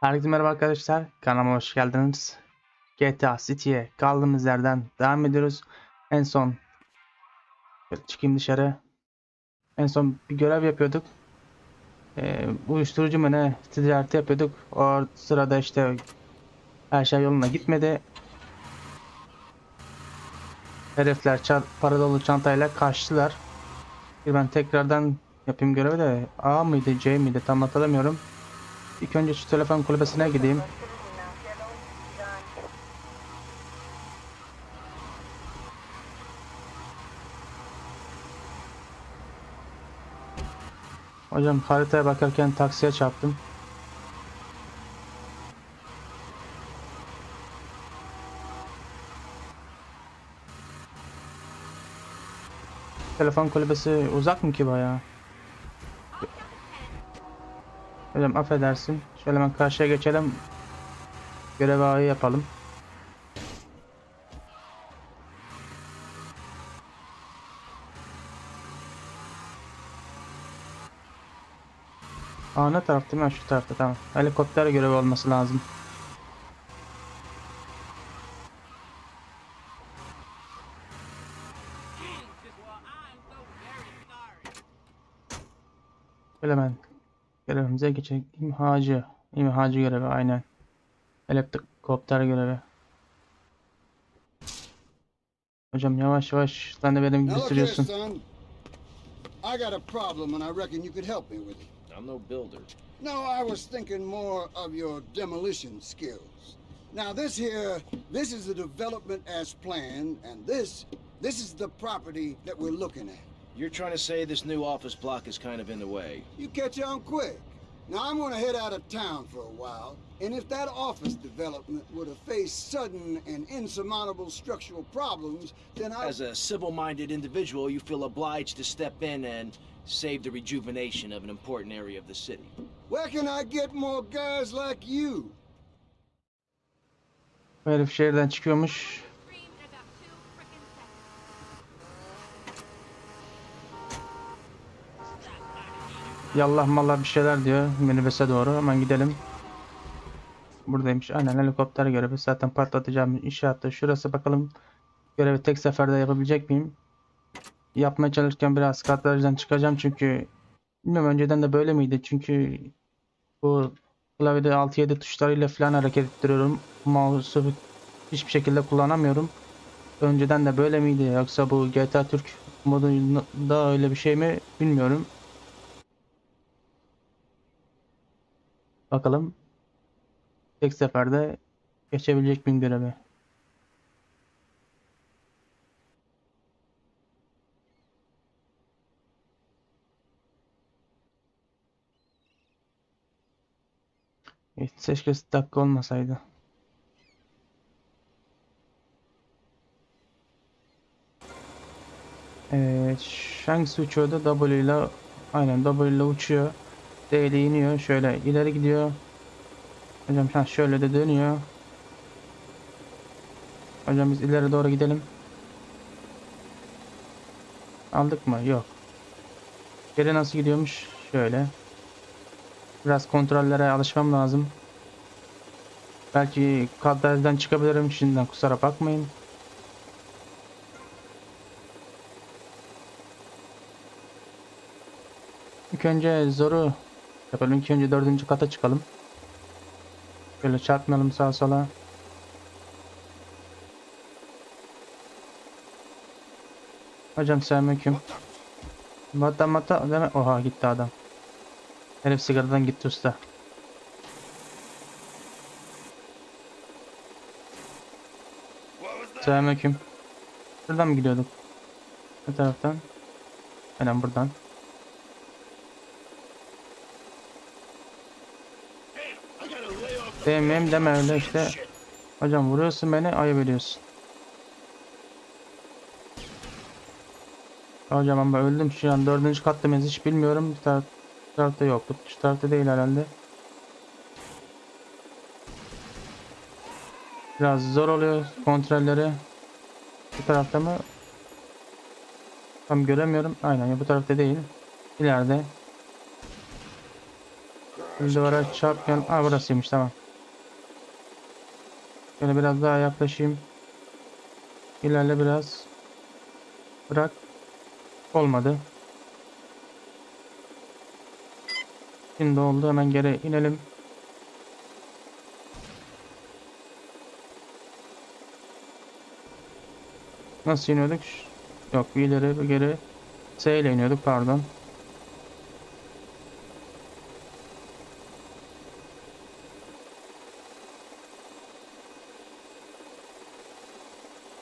Herkese merhaba arkadaşlar. Kanalıma hoş geldiniz. GTA City'ye kaldığımız yerden devam ediyoruz. En son çıkayım dışarı. En son bir görev yapıyorduk. Ee, uyuşturucu mu ne ticareti yapıyorduk. O sırada işte her şey yoluna gitmedi. Herifler para dolu çantayla kaçtılar. Bir ben tekrardan yapayım görevi de A mıydı C miydi tam hatırlamıyorum. İlk önce şu telefon kulübesine gideyim. Hocam haritaya bakarken taksiye çarptım. Telefon kulübesi uzak mı ki bayağı? Hocam affedersin. Şöyle hemen karşıya geçelim. Görev ağı yapalım. Aa ne tarafta mı? Şu tarafta tamam. Helikopter görevi olması lazım. Şöyle hemen görevimize geçelim. İmhacı. İmhacı görevi aynen. Helikopter görevi. Hocam yavaş yavaş sen de benim gibi sürüyorsun. I got a problem and I reckon you could help me with it. I'm no builder. No, I was thinking more of your demolition skills. Now this here, this is the development as planned, and this, this is the property that we're looking at. You're trying to say this new office block is kind of in the way. You catch on quick. Now I'm gonna head out of town for a while, and if that office development were to face sudden and insurmountable structural problems, then I... As a civil-minded individual, you feel obliged to step in and save the rejuvenation of an important area of the city. Where can I get more guys like you? Bu herif şehirden çıkıyormuş. Yallah mallah bir şeyler diyor minibüse doğru. Hemen gidelim. Buradaymış. Aynen helikopter görevi. Zaten patlatacağım inşaatta. Şurası bakalım. Görevi tek seferde yapabilecek miyim? Yapmaya çalışırken biraz kartlardan çıkacağım çünkü bilmiyorum önceden de böyle miydi? Çünkü bu klavyede 6-7 tuşlarıyla falan hareket ettiriyorum. Mouse'u hiçbir şekilde kullanamıyorum. Önceden de böyle miydi? Yoksa bu GTA Türk modunda öyle bir şey mi bilmiyorum. Bakalım tek seferde geçebilecek miyim görevi? Evet, keşke dakika olmasaydı. Evet, hangisi uçuyordu? W ile aynen W ile uçuyor. D ile iniyor. Şöyle ileri gidiyor. Hocam ha şöyle de dönüyor. Hocam biz ileri doğru gidelim. Aldık mı? Yok. Geri nasıl gidiyormuş? Şöyle. Biraz kontrollere alışmam lazım. Belki kadrajdan çıkabilirim. Şimdiden kusura bakmayın. İlk önce zoru yapalım. İlk önce dördüncü kata çıkalım. Şöyle çarpmayalım sağa sola. Hocam selamünaleyküm. Mata mata deme. Oha gitti adam. Herif sigaradan gitti usta. Selamünaleyküm. Buradan mı gidiyorduk? Bu taraftan. Aynen buradan. Sevmeyeyim deme öyle işte. Hocam vuruyorsun beni ayıp ediyorsun. Hocam ama öldüm şu an dördüncü katta mıyız hiç bilmiyorum. Bir taraf, bir tarafta yoktu. Şu tarafta değil herhalde. Biraz zor oluyor kontrolleri. Bu tarafta mı? Tam göremiyorum. Aynen ya bu tarafta değil. İleride. Duvara çarpmayalım. Aa burasıymış tamam. Şöyle biraz daha yaklaşayım. İlerle biraz. Bırak. Olmadı. Şimdi oldu. Hemen geri inelim. Nasıl iniyorduk? Yok bir ileri bir geri. S ile iniyorduk pardon.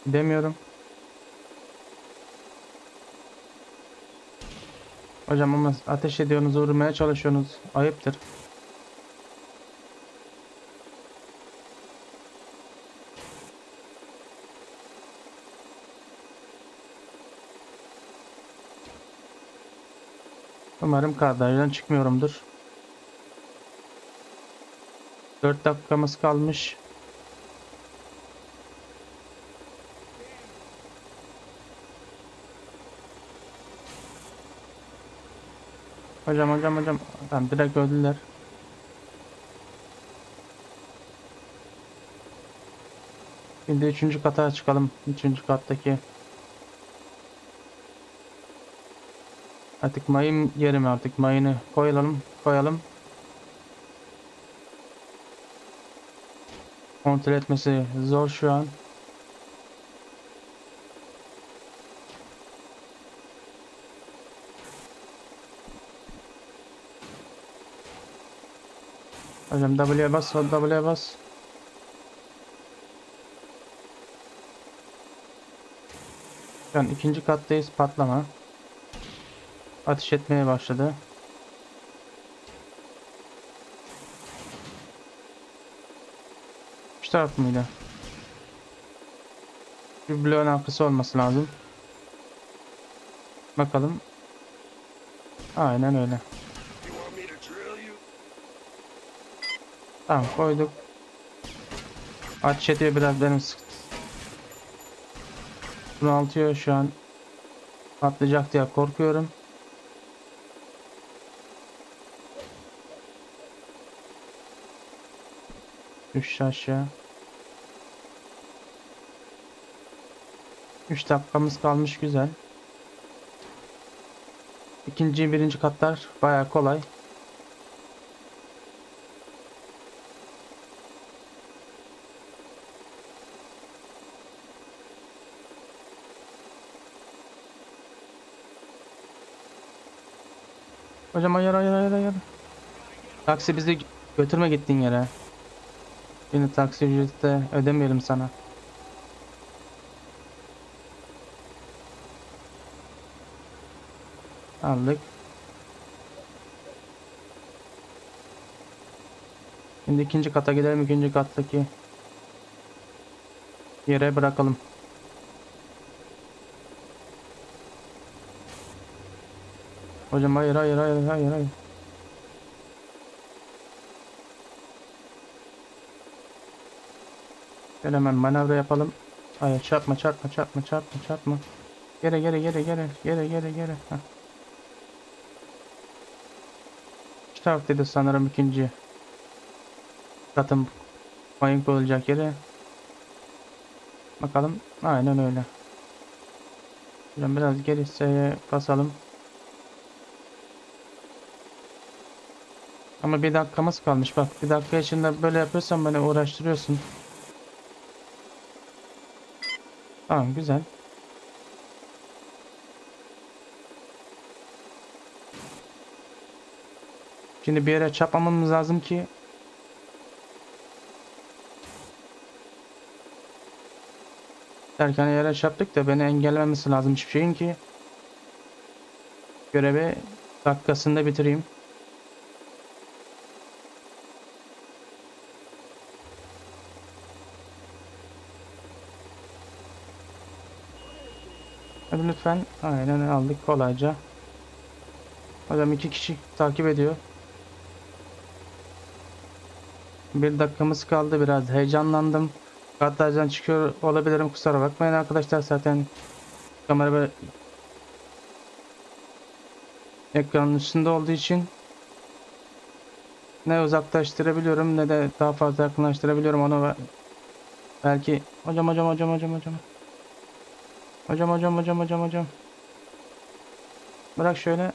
Demiyorum. Hocam ama ateş ediyorsunuz, vurmaya çalışıyorsunuz. Ayıptır. Umarım kadrajdan çıkmıyorumdur. 4 dakikamız kalmış. Hocam hocam hocam. Tamam direkt öldüler. Şimdi üçüncü kata çıkalım. Üçüncü kattaki. Artık mayın yeri mi artık mayını koyalım koyalım. Kontrol etmesi zor şu an. Hocam W'ye bas, W'ye bas. Şu an ikinci kattayız, patlama. Ateş etmeye başladı. Şu taraf mıydı? Bir bloğun arkası olması lazım. Bakalım. Aynen öyle. Tamam koyduk. Ateş ediyor biraz benim sık. Bunaltıyor şu an. Patlayacak diye korkuyorum. Düş aşağı. 3 dakikamız kalmış güzel. İkinci birinci katlar baya kolay. Hocam hayır hayır hayır hayır. Taksi bizi götürme gittiğin yere. Yine taksi ücreti de ödemeyelim sana. Aldık. Şimdi ikinci kata gidelim. ikinci kattaki yere bırakalım. Hocam hayır hayır hayır hayır hayır. Şöyle hemen manevra yapalım. Hayır çarpma çarpma çarpma çarpma çarpma. Geri geri geri geri geri geri geri. Heh. Şu taraftaydı sanırım ikinci katım mayın koyulacak yere. Bakalım. Aynen öyle. Hocam biraz geri S'ye basalım. Ama bir dakikamız kalmış bak. Bir dakika içinde böyle yapıyorsan beni uğraştırıyorsun. Tamam güzel. Şimdi bir yere çarpmamamız lazım ki derken yere çarptık da beni engellememesi lazım hiçbir şeyin ki görevi dakikasında bitireyim. Hadi lütfen. Aynen aldık kolayca. Hocam iki kişi takip ediyor. Bir dakikamız kaldı biraz heyecanlandım. Kadrajdan çıkıyor olabilirim kusura bakmayın arkadaşlar zaten kamera böyle ekranın üstünde olduğu için ne uzaklaştırabiliyorum ne de daha fazla yakınlaştırabiliyorum onu belki hocam hocam hocam hocam hocam hocam hocam hocam hocam hocam bırak şöyle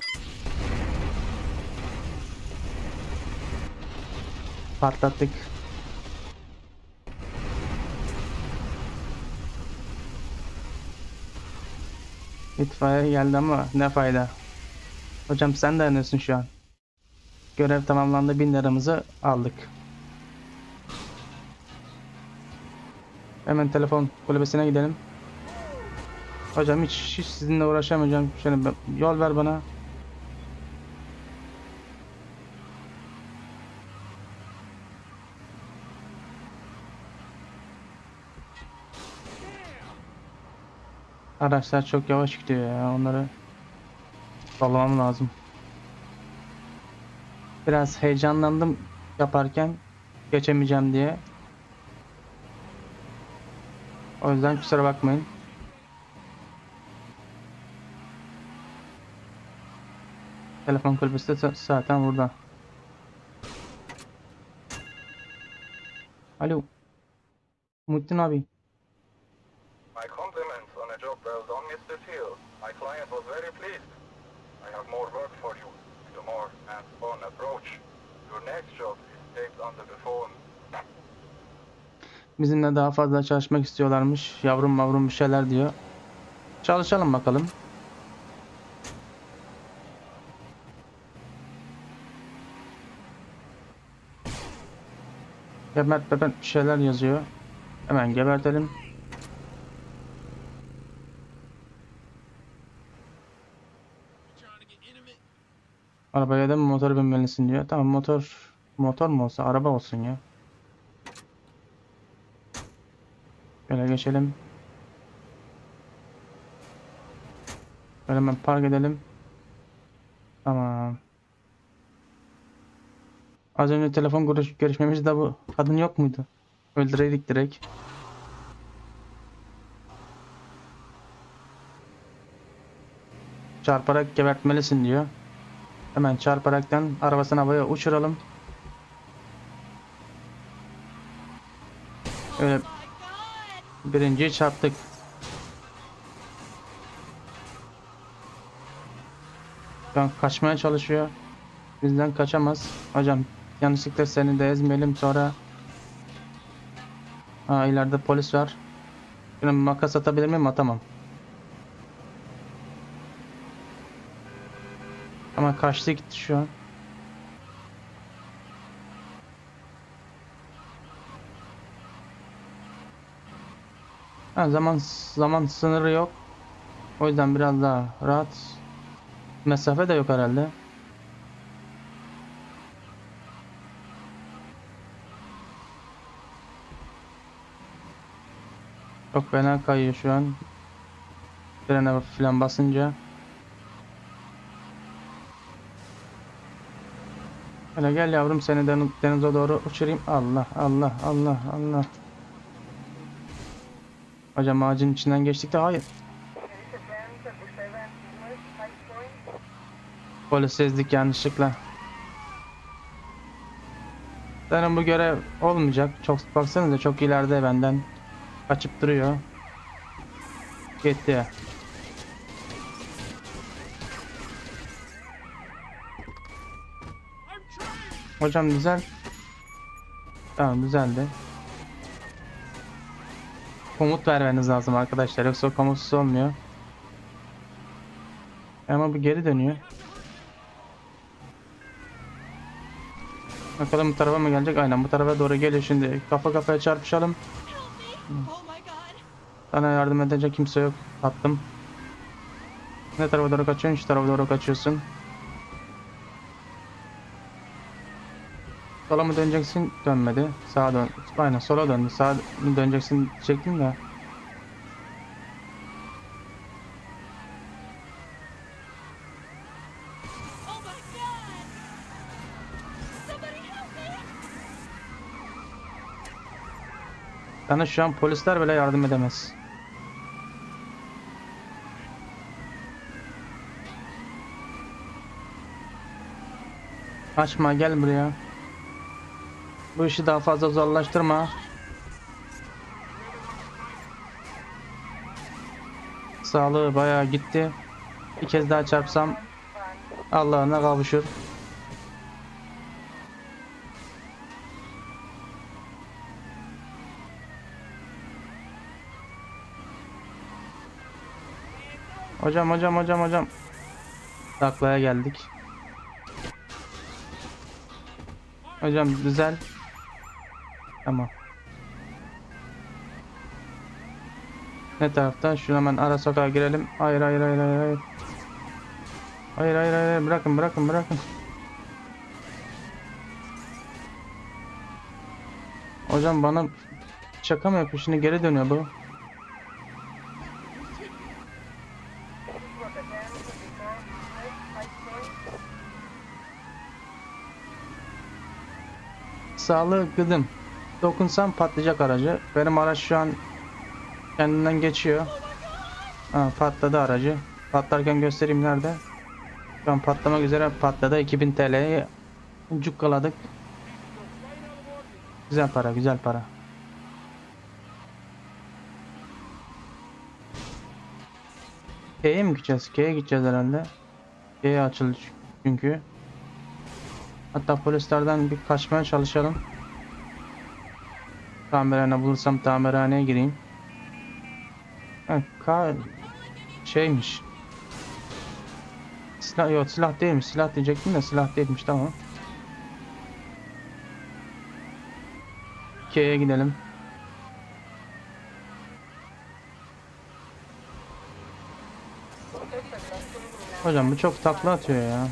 patlattık İtfaiye geldi ama ne fayda hocam sen dayanıyorsun şu an Görev tamamlandı. 1000 liramızı aldık. Hemen telefon kulübesine gidelim. Hocam hiç, hiç sizinle uğraşamayacağım. Şöyle bir yol ver bana. Araçlar çok yavaş gidiyor ya. Onları sallamam lazım. Biraz heyecanlandım yaparken geçemeyeceğim diye. O yüzden kusura bakmayın. Telefon kulübesi zaten burada. Alo. Muhittin abi. My compliments on a job well done, Mr. Teal. My client was very pleased. I have more work for you, with a more hands-on approach. Your next job is taped under the phone. Bizimle daha fazla çalışmak istiyorlarmış. Yavrum mavrum bir şeyler diyor. Çalışalım bakalım. Gebert bebert bir şeyler yazıyor. Hemen gebertelim. Arabaya da mı motor binmelisin diyor. Tamam motor motor mu olsa araba olsun ya. Şöyle geçelim. Şöyle hemen park edelim. Tamam. Az önce telefon görüş görüşmemizde bu kadın yok muydu? Öldüreydik direkt. Çarparak gebertmelisin diyor. Hemen çarparaktan arabasını havaya uçuralım. Öyle! Birinciyi çarptık. Şu kaçmaya çalışıyor. Bizden kaçamaz. Hocam yanlışlıkla seni de ezmeyelim sonra. Ha ileride polis var. Bir makas atabilir miyim? Atamam. Ama kaçtı gitti şu an. Ha, zaman zaman sınırı yok. O yüzden biraz daha rahat. Mesafe de yok herhalde. Çok fena kayıyor şu an. Frene falan basınca. Hele gel yavrum seni deniz, denize doğru uçurayım. Allah Allah Allah Allah. Hocam ağacın içinden geçtik de hayır. Polis sezdik yanlışlıkla. Sanırım bu görev olmayacak. Çok baksanıza çok ileride benden. Kaçıp duruyor. Gitti. Hocam güzel. Tamam düzeldi. Komut vermeniz lazım arkadaşlar yoksa komutsuz olmuyor. Ama bu geri dönüyor. Bakalım bu tarafa mı gelecek? Aynen bu tarafa doğru geliyor şimdi. Kafa kafaya çarpışalım. Help me! Oh my god! Sana yardım edecek kimse yok. Attım. Ne tarafa doğru kaçıyorsun? Şu tarafa doğru kaçıyorsun. Sola mı döneceksin? Dönmedi. Sağa dön. Aynen sola döndü. Sağa mı döneceksin diyecektim de. Sana şu an polisler bile yardım edemez. Açma gel buraya. Bu işi daha fazla zorlaştırma. Sağlığı bayağı gitti. Bir kez daha çarpsam Allah'ına kavuşur. Hocam hocam hocam hocam. Taklaya geldik. Hocam güzel. Tamam. Ne tarafta? Şuna hemen ara sokağa girelim. Hayır hayır hayır hayır. Hayır hayır hayır hayır. bırakın bırakın bırakın. Hocam bana şaka mı yapıyor? Şimdi geri dönüyor bu. Sağlığı gıdım. Dokunsam patlayacak aracı. Benim araç şu an kendinden geçiyor. Ha, patladı aracı. Patlarken göstereyim nerede. Şu an patlamak üzere patladı. 2000 TL'yi cukkaladık. Güzel para, güzel para. K'ye mi gideceğiz? K'ye gideceğiz herhalde. K'ye açıldı çünkü. Hatta polislerden bir kaçmaya çalışalım. Tamirhane bulursam tamirhaneye gireyim. Ha, K şeymiş. Silah yok silah değilmiş. Silah diyecektim de silah değilmiş tamam. K'ye gidelim. Hocam bu çok takla atıyor ya.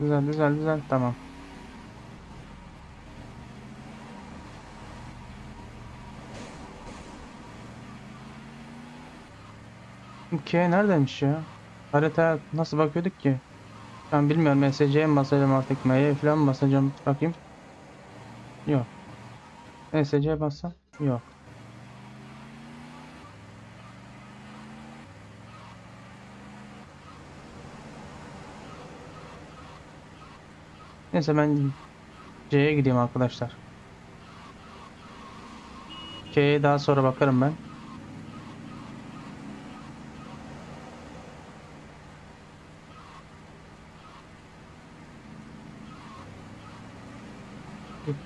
Güzel güzel güzel tamam. K neredeymiş ya? Haritaya nasıl bakıyorduk ki? Ben bilmiyorum SC'ye mi basacağım artık M'ye falan mı basacağım bakayım. Yok. SC'ye bassam? Yok. Neyse ben C'ye gideyim arkadaşlar. K'ye daha sonra bakarım ben.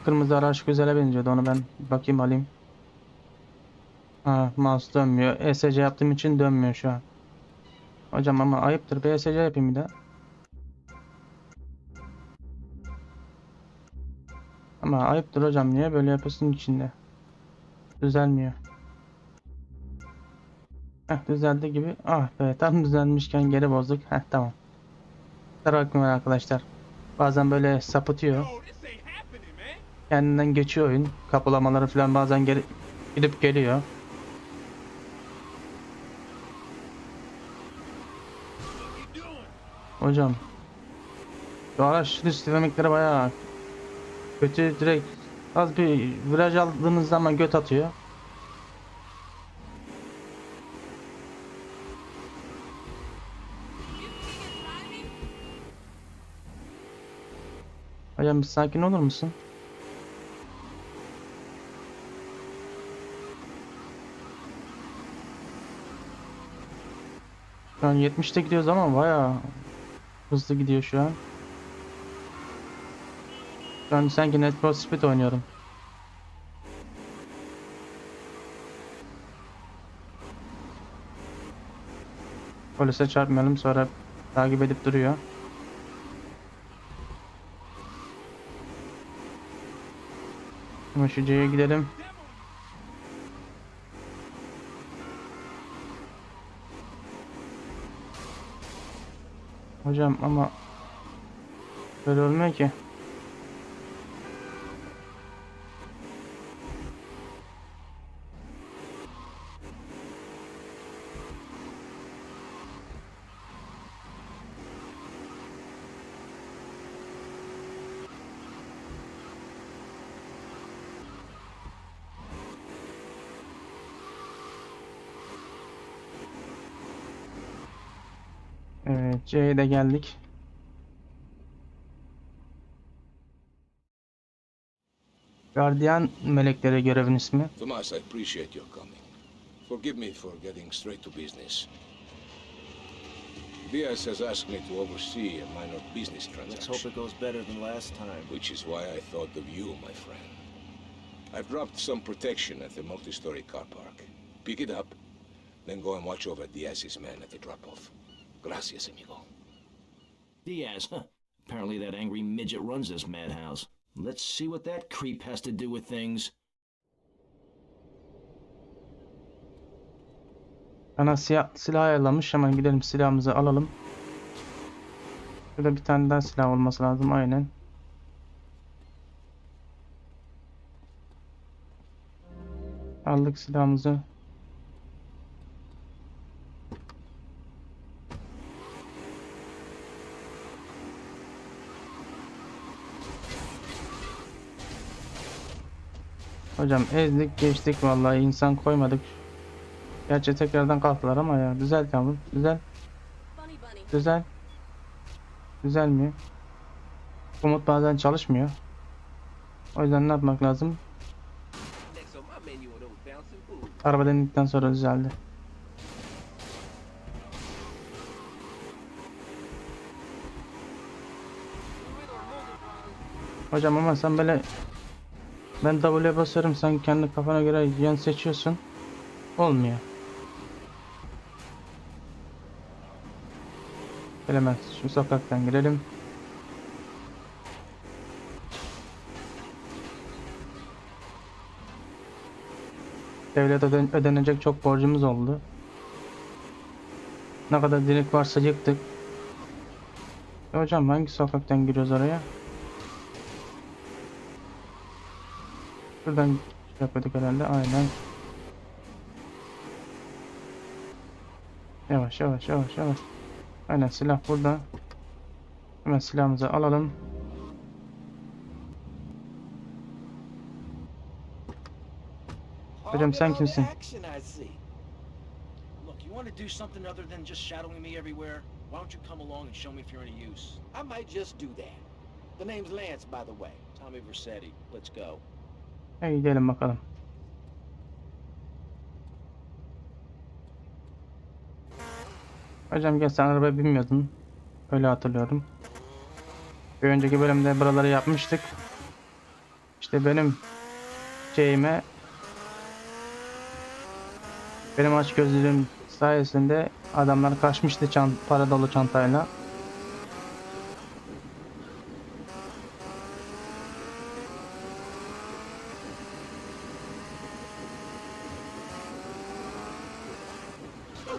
Kırmızı araç güzele benziyordu onu ben bakayım alayım. Ha mouse dönmüyor. ESC yaptığım için dönmüyor şu an. Hocam ama ayıptır. Bir ESC yapayım bir daha. Ama ayıptır hocam. Niye böyle yapıyorsun içinde? Düzelmiyor. Heh düzeldi gibi. Ah be tam düzelmişken geri bozduk. Heh tamam. Kusura bakmayın arkadaşlar. Bazen böyle sapıtıyor. Kendinden geçiyor oyun. Kapılamaları falan bazen geri gidip geliyor. Hocam. Şu araç dış dinamikleri bayağı kötü direkt az bir viraj aldığınız zaman göt atıyor. Hocam sakin olur musun? Şu an 70'te gidiyoruz ama bayağı hızlı gidiyor şu an. An sanki Need for Speed oynuyorum. Polise çarpmayalım sonra takip edip duruyor. Ama şu C'ye gidelim. Hocam ama böyle olmuyor ki. C'ye de geldik. Gardiyan melekleri görevin ismi. Tomas, I appreciate your coming. Forgive me for getting straight to business. Diaz has asked me to oversee a minor business transaction. Let's hope it goes better than last time. which is why I thought of you, my friend. I've dropped some protection at the multi-story car park. Pick it up, then go and watch over Diaz's men at the drop-off. Gracias, amigo. Diaz, huh? Apparently that angry midget runs this madhouse. Let's see what that creep has to do with things. Bana siyah, silah ayarlamış. Hemen gidelim silahımızı alalım. Şurada bir tane daha silah olması lazım. Aynen. Aldık silahımızı. Hocam ezdik geçtik vallahi insan koymadık. Gerçi tekrardan kalktılar ama ya güzel yavrum güzel güzel mi? Komut bazen çalışmıyor. O yüzden ne yapmak lazım? Araba denedikten sonra düzeldi. Hocam ama sen böyle ben W'ye basarım sen kendi kafana göre yön seçiyorsun. Olmuyor. Hemen şu sokaktan girelim. Devlete öden- ödenecek çok borcumuz oldu. Ne kadar dilik varsa yıktık. E hocam hangi sokaktan giriyoruz oraya? Şuradan şey yapıyorduk herhalde aynen. Yavaş yavaş yavaş yavaş. Aynen silah burada. Hemen silahımızı alalım. Hocam sen kimsin? Look, you want to do something other than just shadowing me everywhere? Why don't you come along and show me if you're any use? I might just do that. The name's Lance, by the way. Tommy Vercetti, let's go. Hey gidelim bakalım. Hocam gel sen arabaya binmiyordun. Öyle hatırlıyorum. Bir önceki bölümde buraları yapmıştık. İşte benim şeyime benim açgözlülüğüm sayesinde adamlar kaçmıştı çant para dolu çantayla.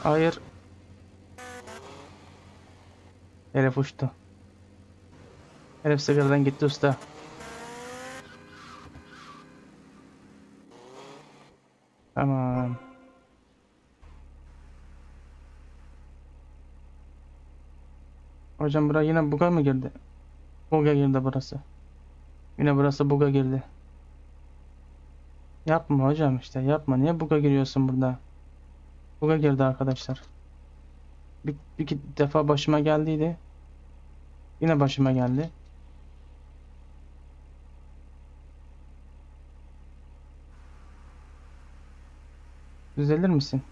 Hayır. Herif uçtu. Herif sigaradan gitti usta. Tamam. Hocam buraya yine buga mı girdi? Buga girdi burası. Yine burası buga girdi. Yapma hocam işte yapma. Niye buga giriyorsun burada? Buga girdi arkadaşlar. Bir, bir iki defa başıma geldiydi. Yine başıma geldi. Düzelir misin?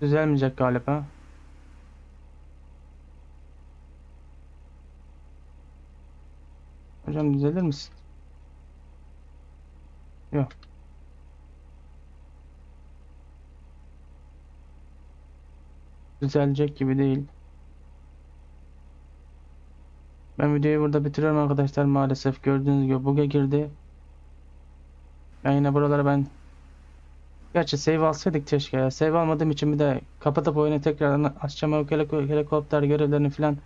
Düzelmeyecek galiba. Hocam düzelir misin? Yok. Düzelecek gibi değil. Ben videoyu burada bitiriyorum arkadaşlar maalesef gördüğünüz gibi bug'a girdi. Ben yine buraları ben Gerçi save alsaydık keşke ya. Save almadığım için bir de kapatıp oyunu tekrardan açacağım o heliko- helikopter görevlerini falan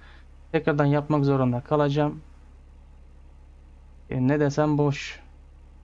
tekrardan yapmak zorunda kalacağım. E, ne desem boş.